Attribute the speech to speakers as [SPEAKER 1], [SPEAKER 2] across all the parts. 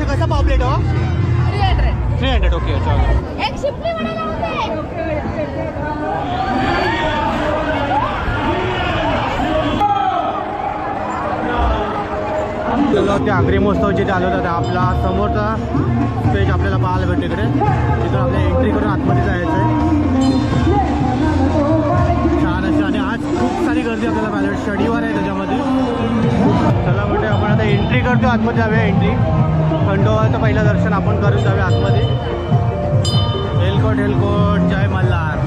[SPEAKER 1] कसे कसा पाव प्लेट हो?
[SPEAKER 2] Three hundred
[SPEAKER 1] three hundred okay चालेल
[SPEAKER 2] एक शिपली वडा लावून दे
[SPEAKER 1] आपल्याला ते आगरी महोत्सव जिथे आलो होता आपला समोरचा स्टेज आपल्याला पाहायला भेटतो इकडे. तिकडे आपल्या एंट्री करून आतमध्ये जायचं आहे छान असे आणि आज खूप सारी गर्दी आपल्याला भेटते. शनिवार आहे त्याच्यामध्ये. चला म्हणजे आपण आता एंट्री करतो आतमध्ये जाऊया एंट्री खंडोबाचं पहिलं दर्शन आपण करून जाऊया आतमध्ये. हेलकोट हेलकोट जय मल्हार.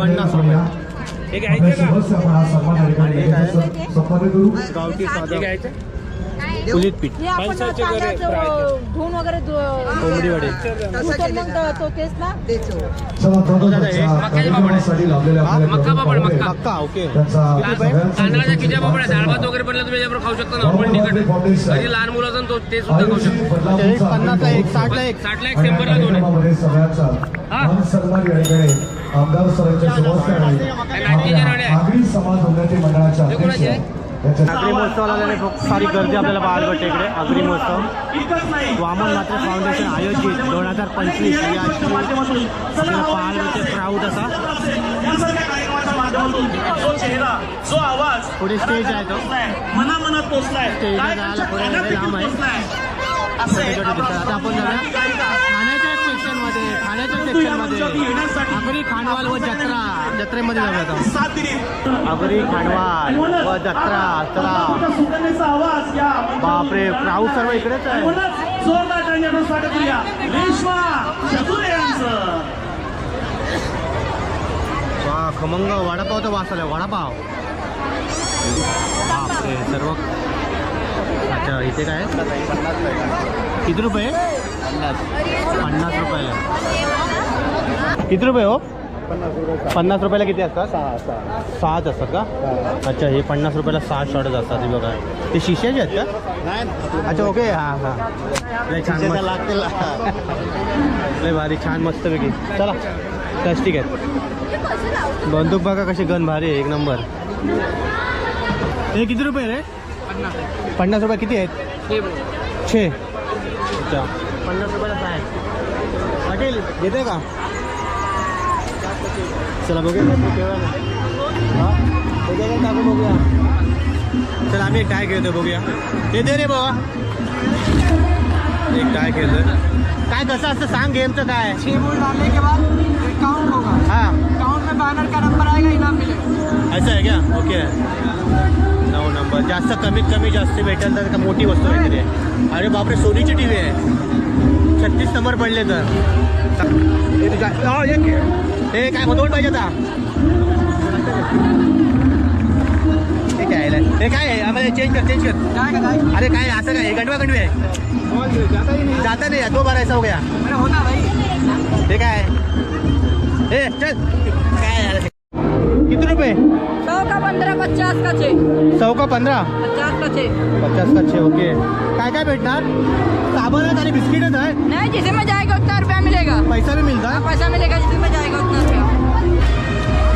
[SPEAKER 1] पन्नास रुपये.
[SPEAKER 3] घ्यायचं का?
[SPEAKER 1] गावठी साधा.
[SPEAKER 3] घ्यायचं
[SPEAKER 1] कुलीत पीठ.
[SPEAKER 2] हे धुवून वगैरे
[SPEAKER 1] कोंबडी वडे.
[SPEAKER 2] तो तेच ना?
[SPEAKER 3] मक्का पापड, मक्का.
[SPEAKER 1] मक्का ओके.
[SPEAKER 3] तांदळाच्या खिच्या पापड्या डाळ भात वगैरे पडलं तुम्ही याच्यावर खाऊ शकता नॉर्मल तिखट घरी लहान मुलं असेल तो ते सुद्धा खाऊ शकतो.
[SPEAKER 1] एक पन्नासला एक साठला एक
[SPEAKER 3] साठला एक शंभरला दोन आहे.
[SPEAKER 4] आमदार सरांच्या समोर
[SPEAKER 3] नाटकीच्या रड्या.
[SPEAKER 4] आगरी समाज उन्नती मंडळाचे
[SPEAKER 3] ते कोणाचे आहे?
[SPEAKER 4] अध्यक्ष
[SPEAKER 1] आगरी महोत्सवाला खूप सारी गर्दी आपल्याला पाहायला भेटते इकडे आगरी महोत्सव. वामन मात्र फाउंडेशन आयोजित दोन हजार पंचवीस या आपल्याला पाहायला भेटते प्राऊड असा.
[SPEAKER 5] यासारख्या कार्यक्रमाच्या माध्यमातून जो चेहरा जो आवाज
[SPEAKER 1] पुढे स्टेज आहे तो.
[SPEAKER 5] मनामनात पोचलाय
[SPEAKER 1] पुढे
[SPEAKER 5] गाण्यापैकी
[SPEAKER 1] लांब आहे.
[SPEAKER 5] असे
[SPEAKER 1] आपण जाऊया खाण्याच्या सेक्शनमध्ये खाण्याच्या सेक्शनमध्ये आगरी खांडवाल व जत्रा जत्रेमध्ये जाऊया आता.
[SPEAKER 5] साथ दिली
[SPEAKER 1] आगरी खांडवाल व जत्रा चला बापरे प्राऊड सर्व इकडेच आहे. वा खमंग वडापावचा वास आलाय वडापाव. बापरे सर्व अच्छा इथे काय? किती रुपये? पन्नास रुपयाला किती रुपये हो? पन्नास रुपयाला किती असतात? सहाच असतात का? अच्छा हे पन्नास रुपयाला सहा शॉर्टच असतात हे बघा. ते शिष्याचे आहेत का? अच्छा ओके हां हां. छान मस्त. लय भारी छान मस्तपैकी चला प्लास्टिक आहेत. बंदूक बघा कशी गन भारी आहे एक नंबर. हे किती रुपये रे? पन्नास. रुपये किती आहेत? छे. अच्छा काय? पाटील घेते का? चला बघूया बंदूक केव्हा ना हा हे? दे रे टाकू बघूया. चला आम्ही एक टाय खेळतो बघूया. हे दे रे बाबा एक टाय खेळतोय. काय कसं असतं सांग गेमचं काय
[SPEAKER 6] छह बोल डालने के बाद एक काउंट होगा.
[SPEAKER 1] हाँ.
[SPEAKER 6] काउंट में बैनर का नंबर आएगा इनाम मिलेगा.
[SPEAKER 1] असं आहे का ओके नऊ नंबर जास्त कमीत कमी जास्त भेटेल तर का मोठी वस्तू आहे अरे बापरे सोनीची टी व्ही आहे. छत्तीस नंबर पडले तर. हे काय मग दोन पाहिजे आता. हे काय? हे काय आहे? आम्हाला चेंज कर चेंज कर. अरे काय? असं काय? हे गंडवा गंडवी आहे. जाता नाही. तो भरायचा हो गया हे काय आहे? हे चल. किती रुपये?
[SPEAKER 2] सौ का पंद्रह? पचास का छे?
[SPEAKER 1] सौ का पंधरा
[SPEAKER 2] पचास का छे।
[SPEAKER 1] पचास का छे ओके. काय काय भेटणार? साबण आहेत आणि बिस्किटच आहे
[SPEAKER 2] नहीं जिसमें जाएगा उतना रुपया मिलेगा.
[SPEAKER 1] पैसा मिळता?
[SPEAKER 2] हाँ, पैसा मिलेगा जिसमें जाएगा उतना रुपया.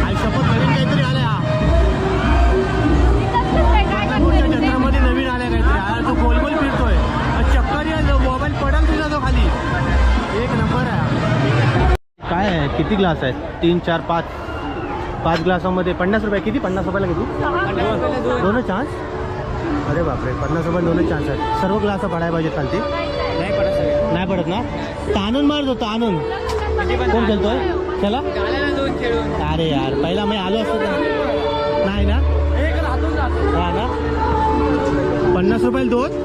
[SPEAKER 1] आई शपथ नवीन काहीतरी आले हा. जत्रामध्ये नवीन आले काहीतरी. हा जो गोल गोल फिरतोय चक्कर या मोबाईल पडल तुझा तो खाली. एक नंबर आहे काय आहे? किती ग्लास आहेत? तीन चार पाच. पाच ग्लासामध्ये पन्नास रुपये किती? पन्नास रुपयाला किती? दोन चान्स? अरे बापरे पन्नास रुपये दोन चान्स आहेत. सर्व ग्लास पडायला पाहिजे चालते नाही पडत ना? ताणून मारतो ताणून कोण खेळतोय? चला. अरे यार पहिला मी आलो असतो नाही ना? हा ना? पन्नास रुपयाला दोन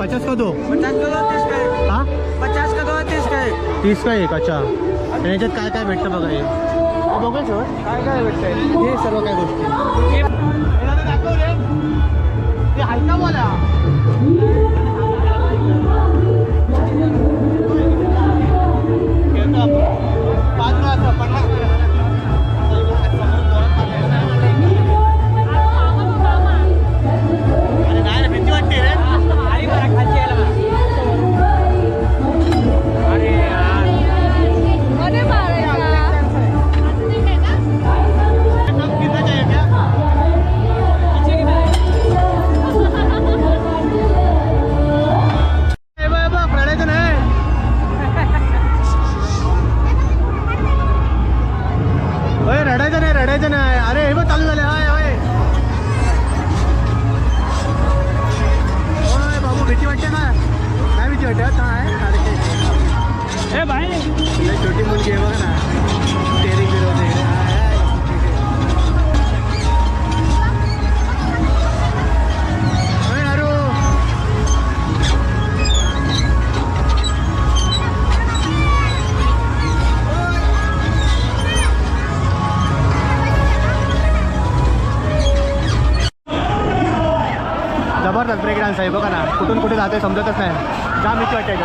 [SPEAKER 1] पचास का दो
[SPEAKER 6] पचास का दो तीस का एक
[SPEAKER 1] हा?
[SPEAKER 6] पचास का दो तीस का एक
[SPEAKER 1] तीस का एक अच्छा. आणि याच्यात काय काय भेटतं बघा हे हे बघूया सर
[SPEAKER 6] काय काय भेटतंय
[SPEAKER 1] हे सर्व काय गोष्टी. ते हलका मला. जबरदस्त ब्रेक डान्स आहे. बघा ना कुठून कुठे जाते समजतच नाही. जाम भीती वाटते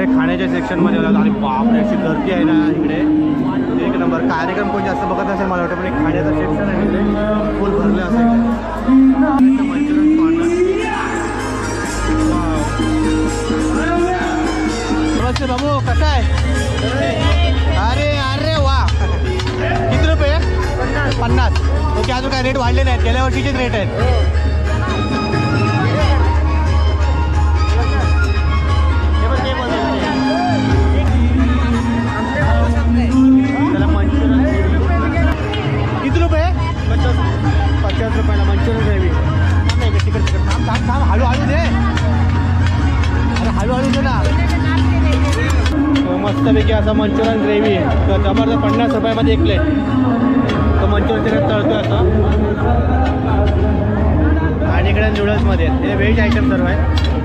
[SPEAKER 1] इकडे खाण्याच्या सेक्शनमध्ये आलो आणि बापरे अशी गर्दी आहे ना इकडे. एक नंबर कार्यक्रम कोण जास्त बघत असेल मला वाटतं पण एक खाण्याचं सेक्शन आहे इकडे. फुल भरलं असेल. मंचुरियन कॉर्नर बाबू आहे? अरे अरे वा. किती रुपये? पन्नास. ओके अजून काय रेट वाढले नाहीत? गेल्या वर्षीचेच रेट आहेत. आता मंचुरियन ग्रेव्ही आहे. तर जबरदस्त पन्नास रुपयामध्ये एक प्लेट तो मंचुरियन त्याच्यात तळतोय असं आणि इकडे नूडल्समध्ये हे व्हेज आयटम सर्व आहे.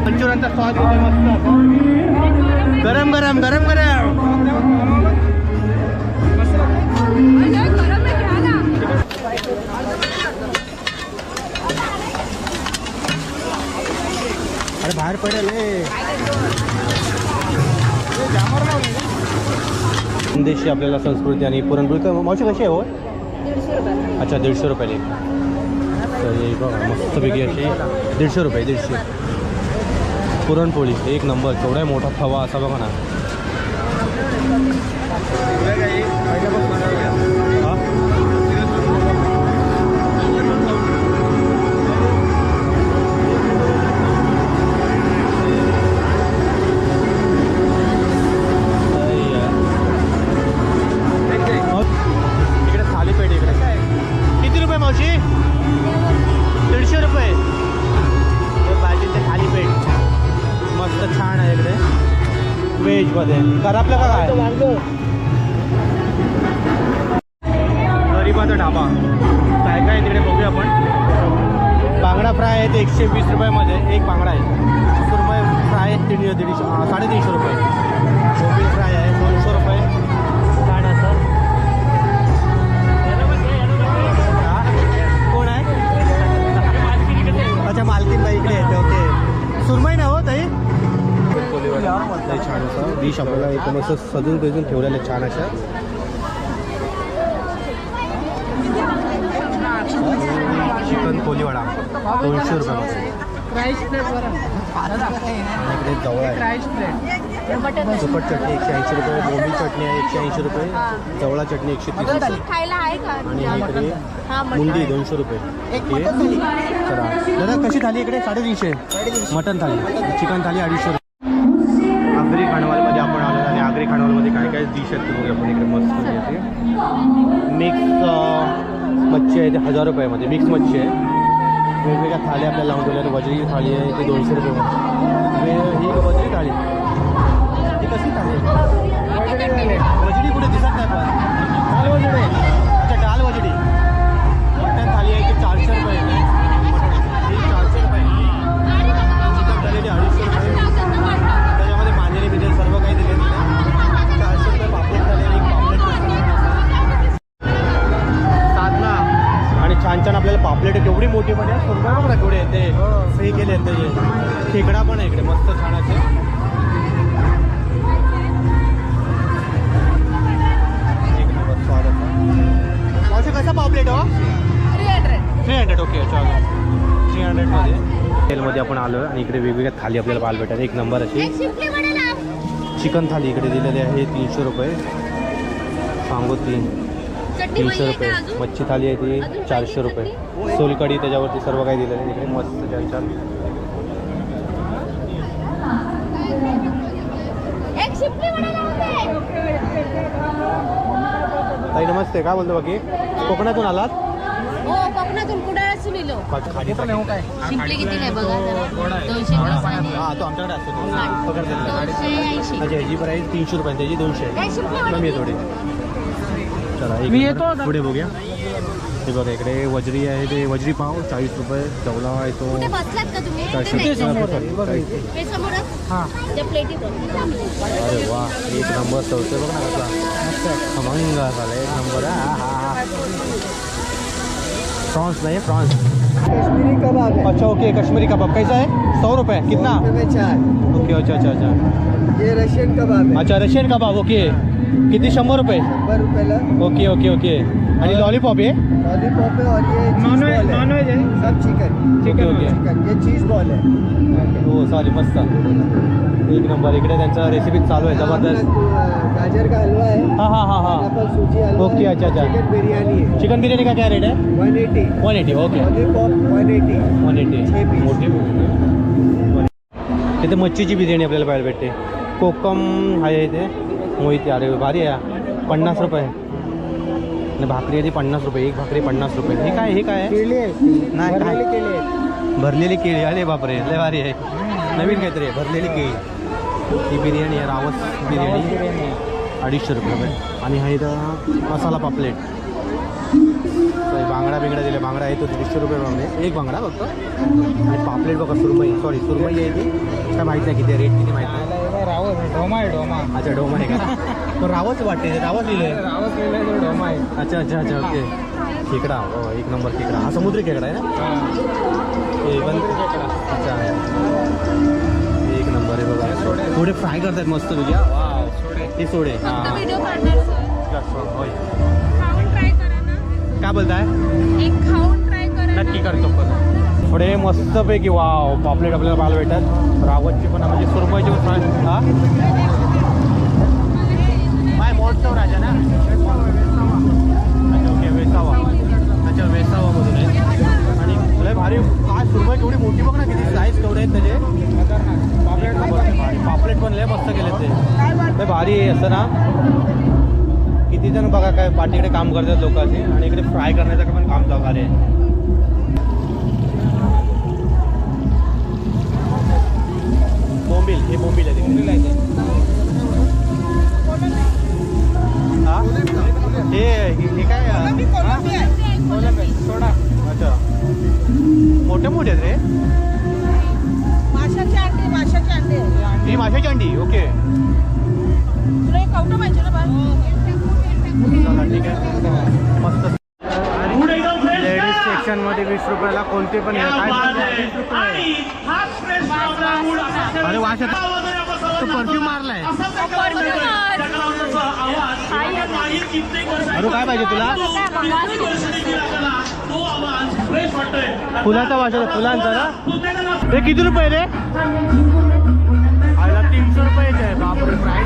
[SPEAKER 1] मंचुरियनचा स्वाद येतोय मस्त गरम गरम गरम गरम. देशी आपल्याला संस्कृती आणि पुरणपोळी तर मावशी कशी आहे हो? अच्छा दीडशे रुपयाला. तर हे बघा मस्तपैकी अशी दीडशे रुपये दीडशे. पुरणपोळी एक नंबर. केवढा मोठा खवा असा बघा ना. व्हेजमध्ये आपलं का काय? गरीबाचा ढाबा. काय काय तिकडे बघूया आपण. बांगडा फ्राय आहे ते एकशे वीस रुपयामध्ये. एक बांगडा आहे. रुपये फ्राय आहे तीन दीडशे साडेतीनशे रुपये. कोबी फ्राय आहे दोनशे रुपये. छान असं कोण आहे? अच्छा मालकीनबाई इकडे येते ओके. सुरमई ना हो? लय छान असं. डिश आपल्याला एकदम असं सजून सजून ठेवलेलं छान अशा. चिकन कोलीवाडा दोनशे रुपये इकडे जवळ आहे. सुकट चटणी एकशे ऐंशी रुपये बोंबील चटणी आहे एकशे ऐंशी रुपये जवळा चटणी एकशे तीस रुपये. आणि इकडे मुंडी दोनशे रुपये. दादा कशी थाली इकडे? साडेतीनशे. मटन थाली चिकन थाली अडीचशे रुपये. ते बघूया आपण इकडे मस्त येते. मिक्स मच्छी आहे ते हजार रुपयामध्ये. मिक्स मच्छी आहे. वेगवेगळ्या थाळ्या आपल्याला लावून ठेवल्या. वजरी थाळी आहे ते दोनशे रुपये ही वजरी थाळी. ही कशी थाळी कुठे दिसत नाही पण छान आपल्याला पापलेट केवढी मोठी पण बघ ना केवढे येते. फ्री केले आहेत त्याचे. खेकडा पण आहे इकडे मस्त छान असे. मावशी कसा पापलेट हो? थ्री हंड्रेड ओके चालेल थ्री हंड्रेडमध्ये तेलमध्ये आपण आलो आणि इकडे वेगवेगळ्या थाली आपल्याला पाहायला भेटतात. एक नंबर अशी. चिकन थाली इकडे दिलेली आहे तीनशे रुपये. सांगू तीन. तीनशे रुपये. मच्छी थाली आहे ती चारशे रुपये. सोलकडी त्याच्यावरती सर्व काही दिलेलं आहे. इकडे मस्त छान छान
[SPEAKER 2] एक शिपली
[SPEAKER 1] ताई नमस्ते. काय बोलतो बाकी? कोकणातून आलात?
[SPEAKER 2] हो कोकणातून कुडाळासून इलो.
[SPEAKER 1] खाडी
[SPEAKER 2] शिंपली किती नाही बघा जरा. दोनशे
[SPEAKER 1] हा तो आमच्याकडे असतो पकडते ह्याची प्राईस तीनशे रुपये त्याची दोनशे? कमी आहे थोडी. चला एक
[SPEAKER 6] मी
[SPEAKER 1] नंबर.
[SPEAKER 6] येतो आता.
[SPEAKER 1] पुढे बघूया. हे बघा इकडे वजरी आहे ते वजरी पाव चाळीस रुपये जवला आहे तो.
[SPEAKER 2] कुठे बसलात का तुम्ही?
[SPEAKER 1] चारशे
[SPEAKER 2] कुठे
[SPEAKER 1] रुपये
[SPEAKER 2] नाही?
[SPEAKER 6] समोर आहे, बघा इथे.
[SPEAKER 2] हे समोरच.
[SPEAKER 6] हां.
[SPEAKER 2] त्या प्लेटी
[SPEAKER 1] अरे वा एक नंबर चौथे बघ ना कसला खमंग झाला एक नंबर. हा हा हा. प्रॉन्स नहीं प्रॉन्स
[SPEAKER 6] कश्मीरी कबाब है।
[SPEAKER 1] अच्छा ओके कश्मीरी कबाब। कैसा है? सौ रुपये कितना?
[SPEAKER 6] चार।
[SPEAKER 1] ओके अच्छा अच्छा अच्छा।
[SPEAKER 6] ये रशियन कबाब है।
[SPEAKER 1] अच्छा रशियन कबाब ओके। कितनी शंबर रुपये
[SPEAKER 6] शंभर रुपयाला
[SPEAKER 1] ओके ओके ओके। आणि लॉलीपॉप आहे
[SPEAKER 6] लॉलीपॉप है और ये नॉन वेज है। सब चिकन
[SPEAKER 1] चिकन ओके।
[SPEAKER 6] ये चीज़ बॉल है।
[SPEAKER 1] हो चालेल मस्त. एक नंबर इकडे त्यांचा रेसिपी चालू आहे जबरदस्त.
[SPEAKER 6] गाजर का हलवा है
[SPEAKER 1] हाँ हाँ हाँ. हाँ
[SPEAKER 6] सूजी
[SPEAKER 1] ओके, अच्छा, अच्छा।
[SPEAKER 6] चिकन बिरयानी है
[SPEAKER 1] चिकन बिर्याणी का क्या रेट है
[SPEAKER 6] 180
[SPEAKER 1] one eighty okay
[SPEAKER 6] lollipop 180
[SPEAKER 1] one eighty
[SPEAKER 6] छे पीस.
[SPEAKER 1] मोठी इथे मच्छीची बिर्याणी आपल्याला पाहायला भेटते. कोकम आहे इथे. मोहिती अरे भारी आहे. पन्नास रुपये. आणि भाकरी आहे ती पन्नास रुपये एक भाकरी पन्नास रुपये. हे काय हे काय आहे?
[SPEAKER 6] केले
[SPEAKER 1] नाही,
[SPEAKER 6] भरलेले
[SPEAKER 1] केळी. अरे बापरे लय भारी आहे. नवीन काहीतरी आहे भरलेली केळी. ही बिर्याणी आहे रावस बिर्याणी. अडीचशे रुपये आणि हा इथं मसाला पापलेट. बांगडा बिंगडा दिले. बांगडा आहे तो दीडशे रुपये म्हणजे एक बांगडा फक्त. आणि पापलेट बघा सुरमई. सॉरी सुरमई आहे ती. काय माहीत नाही किती रेट किती माहीत नाही.
[SPEAKER 6] रावस आहे डोमा आहे डोमा.
[SPEAKER 1] अच्छा डोमा आहे का? तो रावच वाटते रावच लिहिलं
[SPEAKER 6] तो डोमा आहे.
[SPEAKER 1] अच्छा अच्छा अच्छा ओके. खेकडा. हो एक नंबर खेकडा. हा समुद्री खेकडा आहे ना?
[SPEAKER 6] हां.
[SPEAKER 1] हे पण अच्छा थोडे फ्राय करतात मस्त तुझ्या. वाव. हे सोडे. हां होय. काय बोलताय?
[SPEAKER 2] एक
[SPEAKER 1] नक्की करतो पण. थोडे मस्तपैकी. वाव. पापलेट आपल्याला पाहायला भेटतात रावतची पण म्हणजे सुरमईची पण फ्राय. हा? माय मोठं राजा ना अच्छा ओके वेसावा अच्छा वेसावामधून आहे भारी काय सुरमई केवढी मोठी बघ ना किती साईज केवढे आहेत त्याचे. पापलेट पण लय मस्त केले ते. भारी आहे असं ना. किती जण बघा काय पाठीकडे काम करतात लोक असे आणि इकडे फ्राय करण्याचं पण काम चालू आहे बोंबील हे बोंबील आहे बोंबील आहे हा? हे काय हा?
[SPEAKER 6] सोडा.
[SPEAKER 1] मोठे मोठे आहेत रे.
[SPEAKER 7] माशाचे अंडे माशाचे अंडे.
[SPEAKER 1] ही माशाची अंडी ओके.
[SPEAKER 7] तुला एक कवटं पाहिजे ना
[SPEAKER 1] ठीक आहे मस्त. लेडीज सेक्शनमध्ये वीस रुपयाला कोणते पण अरे वास तो परफ्यूम मारलाय. अरे काय पाहिजे तुला? फुलाचा वास फुलांचा ना? हे किती रुपये रे? तीनशे रुपयाचे आहे बापरे प्राईस